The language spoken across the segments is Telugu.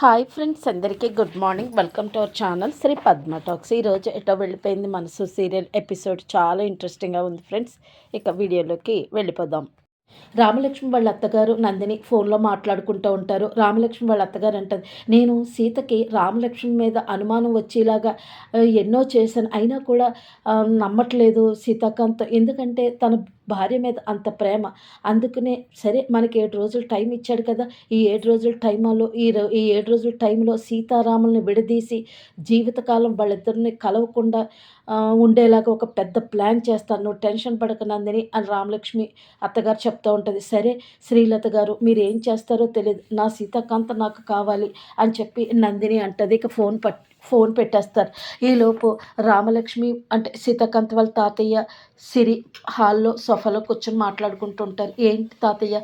హాయ్ ఫ్రెండ్స్ అందరికీ good morning. Welcome to our channel Shri Padma talks. ఈరోజు ఎటో వెళ్ళిపోయింది మనసు సీరియల్ ఎపిసోడ్. చాలా ఇంట్రెస్టింగ్గా ఉంది ఫ్రెండ్స్. ఇక వీడియోలోకి వెళ్ళిపోదాం. రామలక్ష్మి వాళ్ళ అత్తగారు నందిని ఫోన్లో మాట్లాడుకుంటూ ఉంటారు. రామలక్ష్మి వాళ్ళ అత్తగారు అంటది నేను సీతకి రామలక్ష్మి మీద అనుమానం వచ్చేలాగా ఎన్నో చేశాను. అయినా కూడా నమ్మట్లేదు సీతాకాంత్ ఎందుకంటే తన భార్య మీద అంత ప్రేమ. అందుకనే సరే మనకి ఏడు రోజులు టైం ఇచ్చాడు కదా. ఈ ఏడు రోజుల టైంలో ఈ రో- ఈ ఏడు రోజుల టైంలో సీతారాముల్ని విడదీసి జీవితకాలం వాళ్ళిద్దరిని కలవకుండా ఉండేలాగా ఒక పెద్ద ప్లాన్ చేస్తాను. నువ్వు టెన్షన్ పడక నందిని అని రామలక్ష్మి అత్తగారు చెప్తూ ఉంటుంది. సరే శ్రీలత గారు మీరు ఏం చేస్తారో తెలియదు నా సీతాకాంత నాకు కావాలి అని చెప్పి నందిని అంటది. ఇక ఫోన్ పట్ ఫోన్ పెట్టేస్తారు. ఈలోపు రామలక్ష్మి అంటే సీతాకాంత్ వాళ్ళ తాతయ్య సిరి హాల్లో సోఫాలో కూర్చొని మాట్లాడుకుంటుంటారు. ఏంటి తాతయ్య?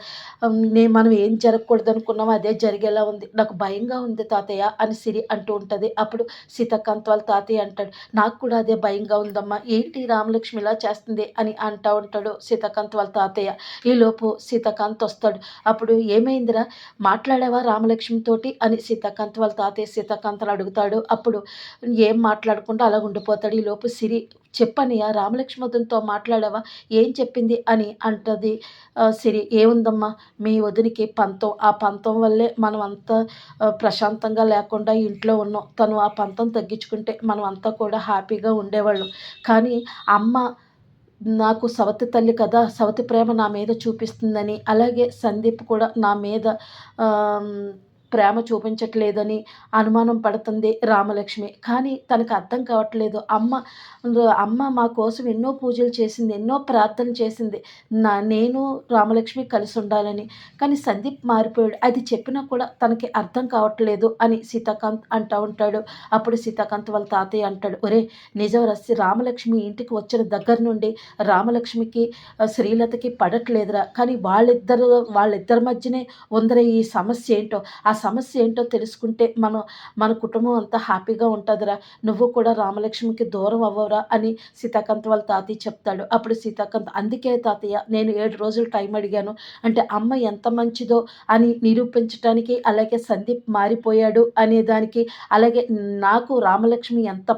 నే మనం ఏం జరగకూడదు అనుకున్నాం అదే జరిగేలా ఉంది. నాకు భయంగా ఉంది తాతయ్య అని సిరి అంటూ ఉంటుంది. అప్పుడు సీతాకాంత్ వాళ్ళ తాతయ్య అంటాడు నాకు కూడా అదే భయంగా ఉందమ్మా. ఏంటి రామలక్ష్మి ఇలా చేస్తుంది? అని అంటూ ఉంటాడు సీతాకాంత్ వాళ్ళ తాతయ్య. ఈలోపు సీతాకాంత్ వస్తాడు అప్పుడు ఏమైందిరా? మాట్లాడావా రామలక్ష్మితోటి అని సీతాకాంత్ వాళ్ళ తాతయ్య సీతాకాంత్ని అడుగుతాడు. అప్పుడు ఏం మాట్లాడకుండా అలా ఉండిపోతాడు. ఈలోపు సిరి చెప్పనియా రామలక్ష్మతునితో మాట్లాడావా? ఏం చెప్పింది? అని అంటది సిరి. ఏముందమ్మా? మీ వదినికి పంతం ఆ పంతం వల్లే మనం అంతా ప్రశాంతంగా లేకుండా ఇంట్లో ఉన్నాం. తను ఆ పంతం తగ్గించుకుంటే మనం అంతా కూడా హ్యాపీగా ఉండేవాళ్ళం. కానీ అమ్మ నాకు సవతి తల్లి కదా సవతి ప్రేమ నా మీద చూపిస్తుందని అలాగే సందీప్ కూడా నా మీద ప్రేమ చూపించట్లేదని అనుమానం పడుతుంది రామలక్ష్మి. కానీ తనకు అర్థం కావట్లేదు. అమ్మ అమ్మ మా కోసం ఎన్నో పూజలు చేసింది ఎన్నో ప్రార్థనలు చేసింది. నా నేను రామలక్ష్మి కలిసి ఉండాలని. కానీ సందీప్ మారిపోయాడు. అది చెప్పినా కూడా తనకి అర్థం కావట్లేదు అని సీతాకాంత్ అంటూ ఉంటాడు. అప్పుడు సీతాకాంత్ వాళ్ళ తాతయ్య అంటాడు ఒరే నిజం రసి రామలక్ష్మి ఇంటికి వచ్చిన దగ్గర నుండి రామలక్ష్మికి శ్రీలతకి పడట్లేదురా. కానీ వాళ్ళిద్దరు వాళ్ళిద్దరి మధ్యనే ఉందరే ఈ సమస్య ఏంటో? ఆ సమస్య ఏంటో తెలుసుకుంటే మనం మన కుటుంబం అంతా హ్యాపీగా ఉంటుందిరా. నువ్వు కూడా రామలక్ష్మికి దూరం అవ్వవురా అని సీతాకాంత్ వాళ్ళ తాతయ్య చెప్తాడు. అప్పుడు సీతాకాంత్ అందుకే తాతయ్య నేను ఏడు రోజులు టైం అడిగాను. అంటే అమ్మ ఎంత మంచిదో అని నిరూపించడానికి అలాగే సందీప్ మారిపోయాడు అనే దానికి అలాగే నాకు రామలక్ష్మి ఎంత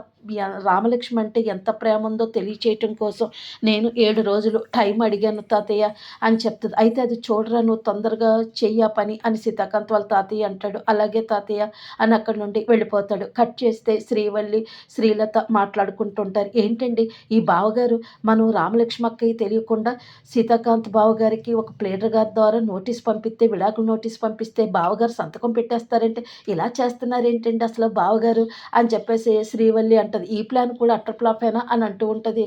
రామలక్ష్మి అంటే ఎంత ప్రేమ ఉందో తెలియచేయటం కోసం నేను ఏడు రోజులు టైం అడిగాను తాతయ్య అని చెప్తుంది. అయితే అది చూడరా నువ్వు తొందరగా చెయ్యి పని అని సీతాకాంత్ వాళ్ళ తాతయ్య అంటాడు. అలాగే తాతయ్య అని అక్కడి నుండి వెళ్ళిపోతాడు. కట్ చేస్తే శ్రీవల్లి శ్రీలత మాట్లాడుకుంటుంటారు. ఏంటండి ఈ బావగారు? మనం రామలక్ష్మి అక్కయ్య తెలియకుండా సీతాకాంత్ బావగారికి ఒక ప్లేటర్ గారి ద్వారా నోటీస్ పంపిస్తే విడాకులు నోటీస్ పంపిస్తే బావగారు సంతకం పెట్టేస్తారంటే ఇలా చేస్తున్నారు ఏంటండి అసలు బావగారు? అని చెప్పేసి శ్రీవల్లి అంటది ఈ ప్లాన్ కూడా అట్టర్ ఫ్లాపేనా అని అంటూ ఉంటుంది.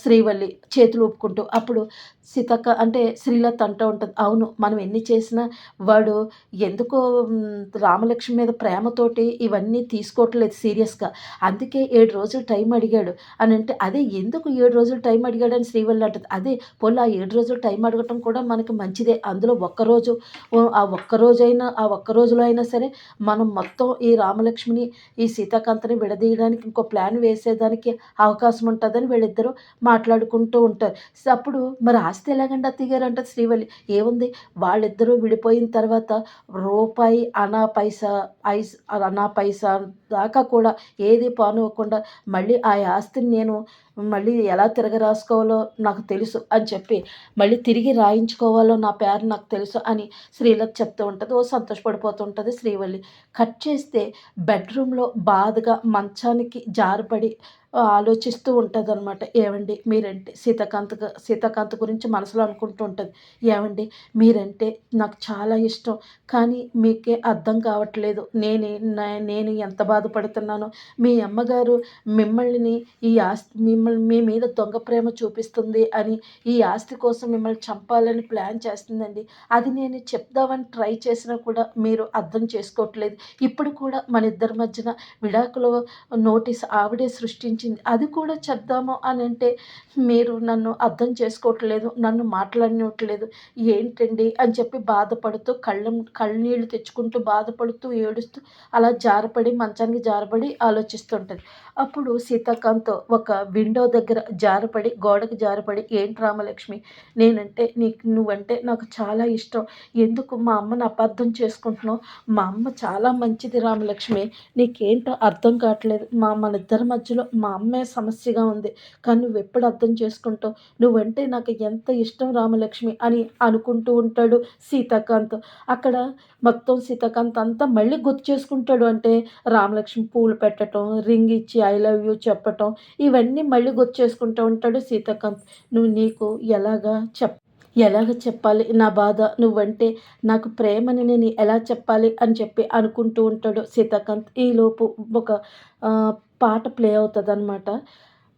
శ్రీవల్లి చేతులు ఊపుకుంటూ. అప్పుడు సీతక్క అంటే శ్రీలత అంటూ ఉంటుంది అవును మనం ఎన్ని చేసినా వాడు ఎందుకో రామలక్ష్మి మీద ప్రేమతోటి ఇవన్నీ తీసుకోవట్లేదు సీరియస్గా. అందుకే ఏడు రోజులు టైం అడిగాడు. అని అంటే అదే ఎందుకు ఏడు రోజులు టైం అడిగాడని శ్రీవల్లి అంటుంది? అదే పొలా ఆ ఏడు రోజులు టైం అడగటం కూడా మనకి మంచిదే. అందులో ఒక్కరోజు ఆ ఒక్క రోజైనా ఆ ఒక్క రోజులో అయినా సరే మనం మొత్తం ఈ రామలక్ష్మిని ఈ సీతాకాంతని విడదీయడానికి ఇంకో ప్లాన్ వేసేదానికి అవకాశం ఉంటుందని వీళ్ళిద్దరూ మాట్లాడుకుంటూ ఉంటారు. అప్పుడు మరి ఆస్తి ఎలాగండి అత్తయ్య అంటే శ్రీవల్లి? ఏముంది? వాళ్ళిద్దరూ విడిపోయిన తర్వాత రూపాయి అనా పైసా ఐస్ అనా పైసా దాకా కూడా ఏది పానువ్వకుండా మళ్ళీ ఆ ఆస్తిని నేను మళ్ళీ ఎలా తిరగ రాసుకోవాలో నాకు తెలుసు అని చెప్పి మళ్ళీ తిరిగి రాయించుకోవాలో నా పేరు నాకు తెలుసు అని శ్రీలకు చెప్తూ ఉంటుంది. ఓ సంతోషపడిపోతుంటుంది శ్రీవల్లి. కట్ చేస్తే బెడ్రూమ్లో బాధగా మంచానికి జారిపడి ఆలోచిస్తూ ఉంటుంది అనమాట ఏమండి మీరంటే సీతాకాంత్ సీతాకాంత్ గురించి మనసులో అనుకుంటూ ఉంటుంది. ఏమండి మీరంటే నాకు చాలా ఇష్టం. కానీ మీకే అర్థం కావట్లేదు. నేను నేను ఎంత బాధపడుతున్నానో. మీ అమ్మగారు మిమ్మల్ని ఈ ఆస్తి మిమ్మల్ని మీ మీద దొంగ ప్రేమ చూపిస్తుంది అని ఈ ఆస్తి కోసం మిమ్మల్ని చంపాలని ప్లాన్ చేస్తుందండి. అది నేను చెప్దామని ట్రై చేసినా కూడా మీరు అర్థం చేసుకోవట్లేదు. ఇప్పుడు కూడా మన ఇద్దరి మధ్యన విడాకుల నోటీస్ ఆవిడే సృష్టించి అనిపించింది. అది కూడా చెప్దాము అని అంటే మీరు నన్ను అర్థం చేసుకోవట్లేదు నన్ను మాట్లాడినట్లేదు ఏంటండి అని చెప్పి బాధపడుతూ కళ్ళ కళ్ళనీళ్ళు తెచ్చుకుంటూ బాధపడుతూ ఏడుస్తూ అలా జారపడి మంచానికి జారపడి ఆలోచిస్తుంటుంది. అప్పుడు సీతాకాంత్ ఒక విండో దగ్గర జారపడి గోడకు జారపడి ఏంటి రామలక్ష్మి నేనంటే నీకు నువ్వంటే నాకు చాలా ఇష్టం. ఎందుకు మా అమ్మను అపార్థం చేసుకుంటున్నావు? మా అమ్మ చాలా మంచిది రామలక్ష్మి. నీకేంటో అర్థం కావట్లేదు. మా మన ఇద్దరి మధ్యలో మా అమ్మే సమస్యగా ఉంది. కానీ నువ్వు ఎప్పుడు అర్థం చేసుకుంటావు? నువ్వంటే నాకు ఎంత ఇష్టం రామలక్ష్మి అని అనుకుంటూ ఉంటాడు సీతాకాంత్. అక్కడ మొత్తం సీతాకాంత్ అంతా మళ్ళీ గుర్తు చేసుకుంటాడు అంటే రామలక్ష్మి పూలు పెట్టడం రింగ్ ఇచ్చి ఐ లవ్ యూ చెప్పటం ఇవన్నీ మళ్ళీ గుర్తు చేసుకుంటూ ఉంటాడు సీతాకాంత్. నువ్వు నీకు ఎలాగా చెప్ ఎలాగ చెప్పాలి నా బాధ? నువ్వంటే నాకు ప్రేమని నేను ఎలా చెప్పాలి? అని చెప్పి అనుకుంటూ ఉంటాడు సీతాకాంత్. ఈలోపు ఒక పాట ప్లే అవుతుంది అనమాట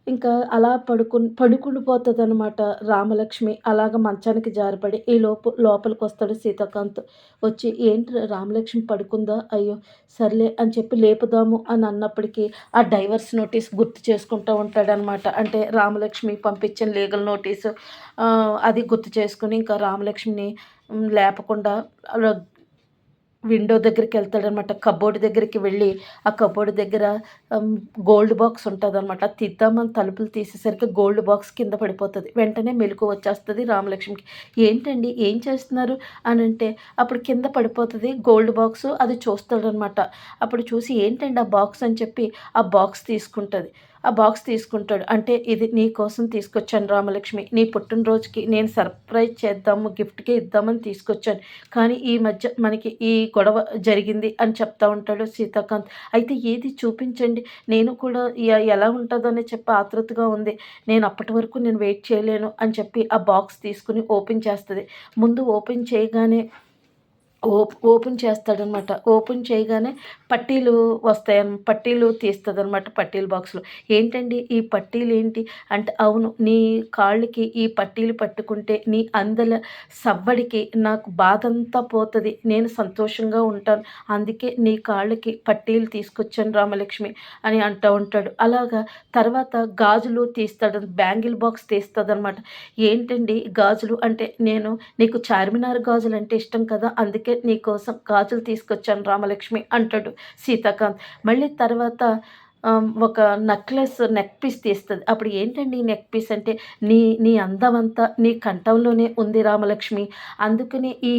ఇంకా అలా పడుకుని పడుకుని పోతుంది అనమాట రామలక్ష్మి. అలాగ మంచానికి జారిపడి ఈ లోపు లోపలికి వస్తాడు సీతాకాంత్. వచ్చి ఏంటి రామలక్ష్మి పడుకుందా? అయ్యో సర్లే అని చెప్పి లేపుదాము అని అన్నప్పటికీ ఆ డైవర్స్ నోటీస్ గుర్తు చేసుకుంటూ ఉంటాడనమాట అంటే రామలక్ష్మి పంపించిన లీగల్ నోటీసు అది గుర్తు చేసుకుని ఇంకా రామలక్ష్మిని లేపకుండా విండో దగ్గరికి వెళ్తాడనమాట. కబోర్డ్ దగ్గరికి వెళ్ళి ఆ కబోర్డ్ దగ్గర గోల్డ్ బాక్స్ ఉంటుంది అనమాట తిద్దామని తలుపులు తీసేసరికి గోల్డ్ బాక్స్ కింద పడిపోతుంది. వెంటనే మెలకు వచ్చేస్తుంది రామలక్ష్మికి. ఏంటండి? ఏం చేస్తున్నారు? అని అంటే అప్పుడు కింద పడిపోతుంది గోల్డ్ బాక్స్ అది చూస్తాడనమాట. అప్పుడు చూసి ఏంటండి ఆ బాక్స్? అని చెప్పి ఆ బాక్స్ తీసుకుంటుంది. ఆ బాక్స్ తీసుకుంటాడు. అంటే ఇది నీ కోసం తీసుకొచ్చాను రామలక్ష్మి. నీ పుట్టినరోజుకి నేను సర్ప్రైజ్ చేద్దాము గిఫ్ట్కి ఇద్దామని తీసుకొచ్చాను. కానీ ఈ మధ్య మనకి ఈ గొడవ జరిగింది అని చెప్తా ఉంటాడు సీతాకాంత్. అయితే ఏది చూపించండి? నేను కూడా ఎలా ఉంటుందని చెప్పి ఆతృతగా ఉంది. నేను అప్పటి వరకు నేను వెయిట్ చేయలేను అని చెప్పి ఆ బాక్స్ తీసుకుని ఓపెన్ చేస్తుంది. ముందు ఓపెన్ చేయగానే ఓపెన్ చేస్తాడనమాట. ఓపెన్ చేయగానే పట్టీలు వస్తాయి పట్టీలు తీస్తుందనమాట పట్టీల బాక్స్లో. ఏంటండి ఈ పట్టీలు ఏంటి అంటే అవును నీ కాళ్ళకి ఈ పట్టీలు పట్టుకుంటే నీ అందల సవ్వడికి నాకు బాధ అంతా పోతుంది. నేను సంతోషంగా ఉంటాను. అందుకే నీ కాళ్ళకి పట్టీలు తీసుకొచ్చాను రామలక్ష్మి అని అంటూ ఉంటాడు. అలాగా తర్వాత గాజులు తీస్తాడు బ్యాంగిల్ బాక్స్ తీస్తుంది అనమాట ఏంటండి గాజులు? అంటే నేను నీకు చార్మినార్ గాజులు అంటే ఇష్టం కదా అందుకే నీకోసం గాజులు తీసుకొచ్చాను రామలక్ష్మి అంటాడు సీతాకాంత్. మళ్ళీ తర్వాత ఒక నెక్లెస్ నెక్ పీస్ తీస్తుంది. అప్పుడు ఏంటండి ఈ నెక్ పీస్ అంటే? నీ నీ అందమంతా నీ కంఠంలోనే ఉంది రామలక్ష్మి. అందుకని ఈ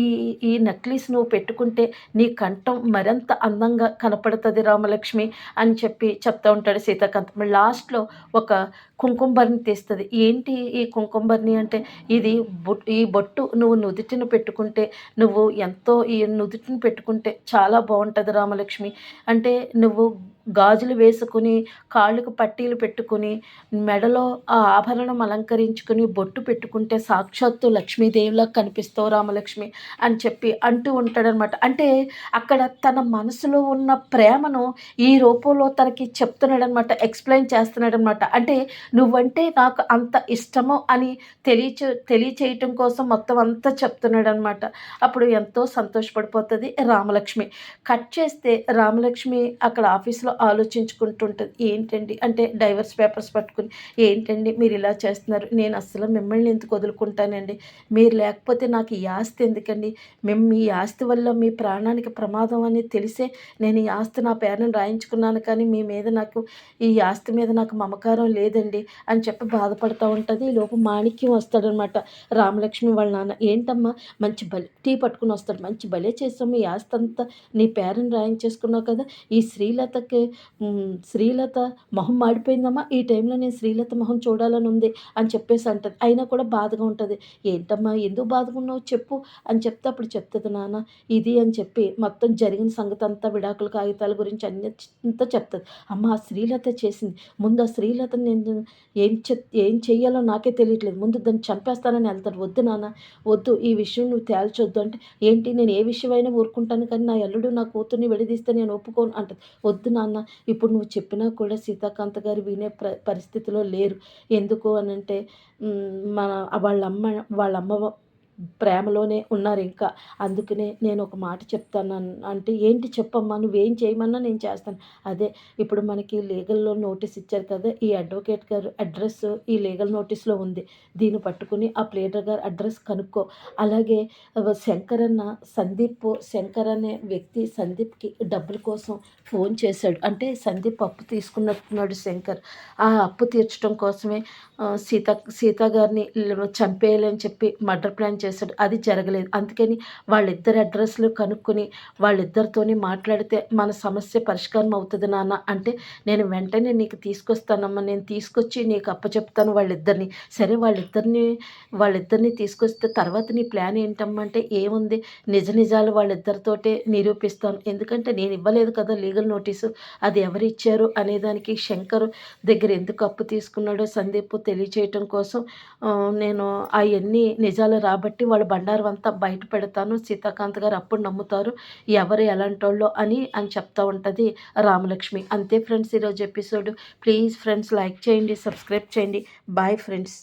ఈ నెక్లెస్ నువ్వు పెట్టుకుంటే నీ కంఠం మరింత అందంగా కనపడుతుంది రామలక్ష్మి అని చెప్పి చెప్తా ఉంటాడు సీతాకాంత్. లాస్ట్లో ఒక కుంకుంబర్ని తీస్తుంది. ఏంటి ఈ కుంకుంబర్ని అంటే? ఇది ఈ బొట్టు నువ్వు నుదుటిని పెట్టుకుంటే నువ్వు ఎంతో ఈ నుదుటిని పెట్టుకుంటే చాలా బాగుంటుంది రామలక్ష్మి. అంటే నువ్వు గాజులు వేసుకుని కాళ్ళకు పట్టీలు పెట్టుకుని మెడలో ఆ ఆభరణం అలంకరించుకుని బొట్టు పెట్టుకుంటే సాక్షాత్తు లక్ష్మీదేవిలా కనిపిస్తావు రామలక్ష్మి అని చెప్పి అంటూ ఉంటాడనమాట. అంటే అక్కడ తన మనసులో ఉన్న ప్రేమను ఈ రూపంలో తనకి చెప్తున్నాడనమాట ఎక్స్ప్లెయిన్ చేస్తున్నాడనమాట. అంటే నువ్వంటే నాకు అంత ఇష్టము అని తెలియచే తెలియచేయటం కోసం మొత్తం అంతా చెప్తున్నాడనమాట. అప్పుడు ఎంతో సంతోషపడిపోతుంది రామలక్ష్మి. కట్ చేస్తే రామలక్ష్మి అక్కడ ఆఫీస్లో ఆలోచించుకుంటుంటుంది. ఏంటండి? అంటే డైవర్స్ పేపర్స్ పట్టుకుని ఏంటండి మీరు ఇలా చేస్తున్నారు? నేను అసలు మిమ్మల్ని ఎందుకు వదులుకుంటానండి? మీరు లేకపోతే నాకు ఈ ఆస్తి ఎందుకండి? మేము మీ ఆస్తి వల్ల మీ ప్రాణానికి ప్రమాదం అని తెలిసే నేను ఈ ఆస్తి నా పేరును రాయించుకున్నాను కానీ మీ మీద నాకు ఈ ఆస్తి మీద నాకు మమకారం లేదండి అని చెప్పి బాధపడుతూ ఉంటుంది. లోపు మాణిక్యం వస్తాడనమాట. రామలక్ష్మి వాళ్ళ నాన్న ఏంటమ్మా? మంచి బలి టీ పట్టుకుని వస్తాడు. మంచి బలే చేసాము ఈ ఆస్తి అంతా నీ పేరుని రాయించేసుకున్నావు కదా? ఈ శ్రీలతకి శ్రీలత మొహం మాడిపోయిందమ్మా. ఈ టైంలో నేను శ్రీలత మొహం చూడాలని ఉంది అని చెప్పేసి అంటది. అయినా కూడా బాధగా ఉంటుంది. ఏంటమ్మా ఎందుకు బాధగా ఉన్నావు? చెప్పు అని చెప్తే అప్పుడు చెప్తుంది నాన్న. ఇది అని చెప్పి మొత్తం జరిగిన సంగతి అంతా విడాకుల కాగితాల గురించి అన్ని అంతా చెప్తుంది. అమ్మ ఆ శ్రీలత చేసింది. ముందు ఆ శ్రీలత నేను ఏం చె ఏం చెయ్యాలో నాకే తెలియట్లేదు. ముందు దాన్ని చంపేస్తానని వెళ్తాడు. వద్దు నాన్న వద్దు. ఈ విషయం నువ్వు తేల్చొద్దు అంటే ఏంటి? నేను ఏ విషయమైనా ఊరుకుంటాను కానీ నా ఎల్లుడు నా కూతుర్ని విడదీస్తే నేను ఒప్పుకోను అంటది. వద్దు నాన్న. నాన్న ఇప్పుడు నువ్వు చెప్పినా కూడా సీతాకాంత గారు వినే ప్ర పరిస్థితిలో లేరు. ఎందుకు అని అంటే మన వాళ్ళమ్మ వాళ్ళమ్మ ప్రేమలోనే ఉన్నారు ఇంకా. అందుకనే నేను ఒక మాట చెప్తాను అంటే ఏంటి చెప్పమ్మా నువ్వేం చేయమన్నా నేను చేస్తాను. అదే ఇప్పుడు మనకి లీగల్లో నోటీస్ ఇచ్చారు కదా ఈ అడ్వకేట్ గారు అడ్రస్ ఈ లీగల్ నోటీస్లో ఉంది. దీన్ని పట్టుకుని ఆ ప్లేటర్ గారు అడ్రస్ కనుక్కో. అలాగే శంకర్ అన్న సందీప్ శంకర్ అనే వ్యక్తి సందీప్కి డబ్బుల కోసం ఫోన్ చేశాడు. అంటే సందీప్ అప్పు తీసుకున్నట్టున్నాడు శంకర్. ఆ అప్పు తీర్చడం కోసమే సీత సీత గారిని చంపేయాలని చెప్పి మర్డర్ ప్లాన్ చేశాడు. అది జరగలేదు. అందుకని వాళ్ళిద్దరి అడ్రస్లు కనుక్కొని వాళ్ళిద్దరితోని మాట్లాడితే మన సమస్య పరిష్కారం అవుతుంది నాన్న. అంటే నేను వెంటనే నీకు తీసుకొస్తానమ్మా. నేను తీసుకొచ్చి నీకు అప్పచెప్తాను వాళ్ళిద్దరిని. సరే వాళ్ళిద్దరిని వాళ్ళిద్దరిని తీసుకొస్తే తర్వాత నీ ప్లాన్ ఏంటమ్మా? అంటే ఏముంది? నిజ నిజాలు వాళ్ళిద్దరితోటే నిరూపిస్తాను. ఎందుకంటే నేను ఇవ్వలేదు కదా లీగల్ నోటీసు. అది ఎవరు ఇచ్చారు అనేదానికి శంకర్ దగ్గర ఎందుకు అప్పు తీసుకున్నాడో సందీప్ తెలియచేయటం కోసం నేను అవన్నీ నిజాలు రాబట్టి వాళ్ళ బండారం అంతా బయట పెడతాను. సీతాకాంత్ గారు అప్పుడు నమ్ముతారు ఎవరు ఎలాంటోళ్ళో అని అని చెప్తా ఉంటుంది రామలక్ష్మి. అంతే ఫ్రెండ్స్ ఈరోజు ఎపిసోడ్. ప్లీజ్ ఫ్రెండ్స్ లైక్ చేయండి సబ్స్క్రైబ్ చేయండి. Bye friends.